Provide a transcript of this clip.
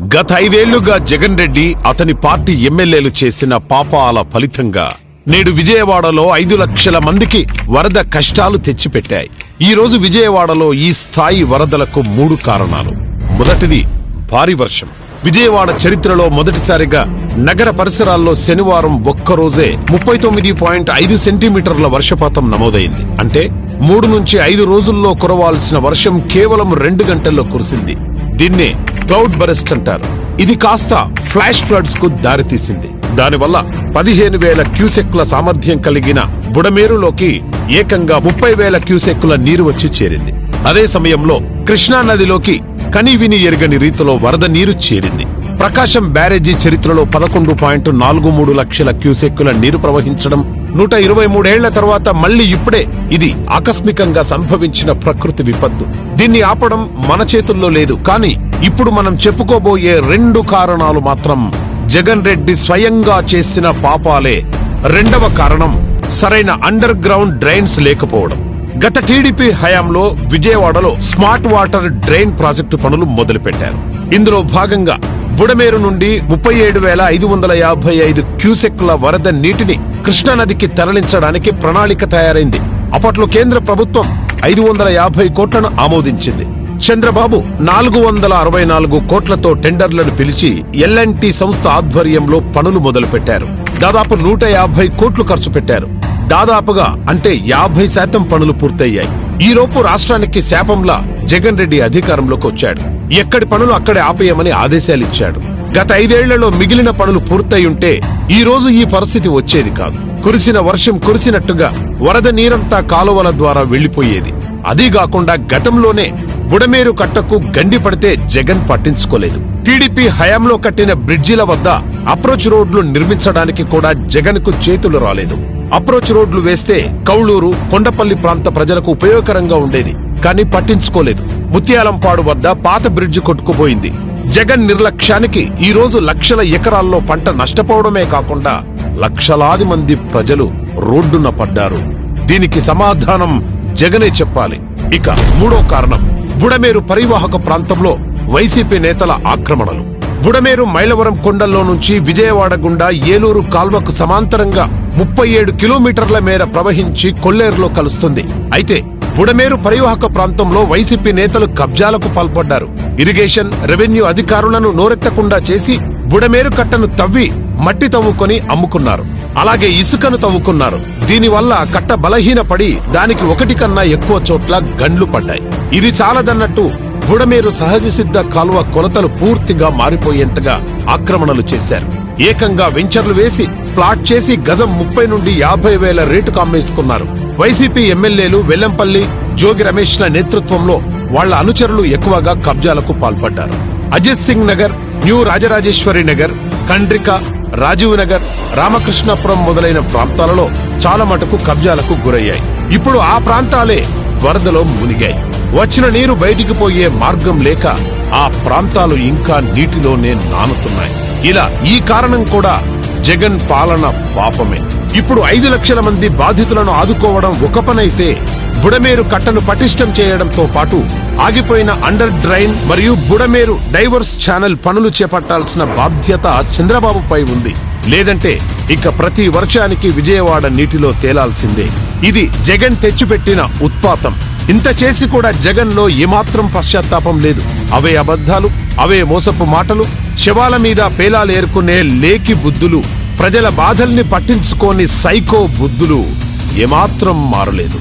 గత ఐదేళ్ళుగా జగన్ రెడ్డి అతని పార్టీ ఎమ్మెల్యేలు చేసిన పాపాల ఫలితంగా నేడు విజయవాడలో ఐదు లక్షల మందికి వరద కష్టాలు తెచ్చిపెట్టాయి. ఈ రోజు విజయవాడలో ఈ స్థాయి వరదలకు మూడు కారణాలు. మొదటిది భారీ వర్షం. విజయవాడ చరిత్రలో మొదటిసారిగా నగర పరిసరాల్లో శనివారం ఒక్కరోజే ముప్పై తొమ్మిది పాయింట్ ఐదు సెంటీమీటర్ల వర్షపాతం నమోదైంది. అంటే మూడు నుంచి ఐదు రోజుల్లో కురవాల్సిన వర్షం కేవలం రెండు గంటల్లో కురిసింది. దీన్నే క్లౌడ్ బరెస్ట్ అంటారు. ఇది కాస్త ఫ్లాష్ ఫ్లడ్స్కు దారితీసింది. దానివల్ల పదిహేను వేల క్యూసెక్ల సామర్థ్యం కలిగిన బుడమేరులోకి ఏకంగా ముప్పై వేల క్యూసెక్కుల నీరు వచ్చి చేరింది. అదే సమయంలో కృష్ణా నదిలోకి ఎరగని రీతిలో వరద నీరు చేరింది. ప్రకాశం బ్యారేజీ చరిత్రలో పదకొండు పాయింట్ నాలుగు మూడు లక్షల క్యూసెక్కుల నీరు ప్రవహించడం నూట ఇరవై మూడేళ్ళ తర్వాత మళ్ళీ ఇప్పుడే ఇది ఆకస్మికంగా సంభవించిన ప్రకృతి విపత్తు. దీన్ని ఆపడం మన చేతుల్లో లేదు కానీ ఇప్పుడు మనం చెప్పుకోబోయే రెండు కారణాలు మాత్రం జగన్ రెడ్డి స్వయంగా చేసిన పాపాలే. రెండవ కారణం సరైన అండర్ గ్రౌండ్ డ్రైన్స్ లేకపోవడం. గత టీడీపీ హయాంలో విజయవాడలో స్మార్ట్ వాటర్ డ్రైన్ ప్రాజెక్టు పనులు మొదలుపెట్టారు. ఇందులో భాగంగా బుడమేరు నుండి ముప్పై ఏడు వేల ఐదు వందల యాభై ఐదు క్యూసెక్ల వరద నీటిని కృష్ణానదికి తరలించడానికి ప్రణాళిక తయారైంది. అప్పట్లో కేంద్ర ప్రభుత్వం ఐదు వందల యాభై కోట్లను ఆమోదించింది. చంద్రబాబు నాలుగు వందల అరవై నాలుగు కోట్లతో టెండర్లను పిలిచి ఎల్ఎన్టీ సంస్థ ఆధ్వర్యంలో పనులు మొదలుపెట్టారు. దాదాపు నూట యాభై కోట్లు ఖర్చు పెట్టారు. దాదాపుగా అంటే యాభై శాతం పనులు పూర్తయ్యాయి. ఈలోపు రాష్ట్రానికి శాపంలా జగన్ రెడ్డి అధికారంలోకి వచ్చాడు. ఎక్కడి పనులు అక్కడే ఆపేయమని ఆదేశాలిచ్చాడు గత ఐదేళ్ళలో మిగిలిన పనులు పూర్తయి ఈ రోజు ఈ పరిస్థితి వచ్చేది కాదు. కురిసిన వర్షం కురిసినట్టుగా వరద నీరంతా కాలువల ద్వారా వెళ్ళిపోయేది అదీ కాకుండా గతంలోనే బుడమేరు కట్టకు గండి పడితే జగన్ పట్టించుకోలేదు. టీడీపీ హయాంలో కట్టిన బ్రిడ్జిల వద్ద అప్రోచ్ రోడ్లు నిర్మించడానికి కూడా జగన్కు చేతులు రాలేదు. అప్రోచ్ రోడ్లు వేస్తే కౌళూరు కొండపల్లి ప్రాంత ప్రజలకు ఉపయోగకరంగా ఉండేది కానీ పట్టించుకోలేదు. ముత్యాలంపాడు వద్ద పాత బ్రిడ్జి కొట్టుకుపోయింది. జగన్ నిర్లక్ష్యానికి ఈ రోజు లక్షల ఎకరాల్లో పంట నష్టపోవడమే కాకుండా లక్షలాది మంది ప్రజలు రోడ్డున పడ్డారు. దీనికి సమాధానం జగనే చెప్పాలి. ఇక మూడో కారణం. బుడమేరు పరివాహక ప్రాంతంలో వైసీపీ నేతల ఆక్రమణలు. బుడమేరు మైలవరం కొండల్లో నుంచి విజయవాడ గుండా ఏలూరు కాల్వకు సమాంతరంగా ముప్పై ఏడు కిలోమీటర్ల మేర ప్రవహించి కొల్లేరులో కలుస్తుంది. అయితే బుడమేరు పరివాహక ప్రాంతంలో వైసీపీ నేతలు కబ్జాలకు పాల్పడ్డారు. ఇరిగేషన్ రెవెన్యూ అధికారులను నోరెత్తకుండా చేసి బుడమేరు కట్టను తవ్వి మట్టి తవ్వుకొని అమ్ముకున్నారు. అలాగే ఇసుకను తవ్వుకున్నారు. దీనివల్ల కట్ట బలహీనపడి దానికి ఒకటి కన్నా ఎక్కువ చోట్ల గండ్లు పడ్డాయి. ఇది చాలదన్నట్టు బుడమేరు సహజ సిద్ధ కాలువ కొలతలు పూర్తిగా మారిపోయేంతగా ఆక్రమణలు చేశారు. ఏకంగా వెంచర్లు వేసి ప్లాట్ చేసి గజం ముప్పై నుండి యాభై వేల రేటుకు అమ్మేసుకున్నారు. వైసీపీ ఎమ్మెల్యేలు వెల్లంపల్లి జోగి రమేష్ల నేతృత్వంలో వాళ్ళ అనుచరులు ఎక్కువగా కబ్జాలకు పాల్పడ్డారు. అజిత్ సింగ్ నగర్ న్యూ రాజరాజేశ్వరి నగర్ కండ్రిక రాజీవ్ నగర్ రామకృష్ణపురం మొదలైన ప్రాంతాలలో చాలా మటుకు కబ్జాలకు గురయ్యాయి. ఇప్పుడు ఆ ప్రాంతాలే వరదలో మునిగాయి. వచ్చిన నీరు బయటికి పోయే మార్గం లేక ఆ ప్రాంతాలు ఇంకా నీటిలోనే నానుతున్నాయి. ఇలా ఈ కారణం కూడా జగన్ పాలన పాపమే. ఇప్పుడు ఐదు లక్షల మంది బాధితులను ఆదుకోవడం ఒక పనైతే బుడమేరు కట్టను పటిష్టం చేయడంతో పాటు ఆగిపోయిన అండర్ డ్రైన్ మరియు బుడమేరు డైవర్స్ ఛానల్ పనులు చేపట్టాల్సిన బాధ్యత చంద్రబాబుపై ఉంది. లేదంటే ఇక ప్రతి వర్షానికి విజయవాడ నీటిలో తేలాల్సిందే. ఇది జగన్ తెచ్చిపెట్టిన ఉత్పాతం. ఇంత చేసి కూడా జగన్లో ఏమాత్రం పశ్చాత్తాపం లేదు. అవే అబద్ధాలు అవే మోసపు మాటలు శవాల మీద పేలాలేరుకునే లేకి బుద్ధులు ప్రజల బాధల్ని పట్టించుకోని సైకో బుద్ధులు ఏమాత్రం మారలేదు.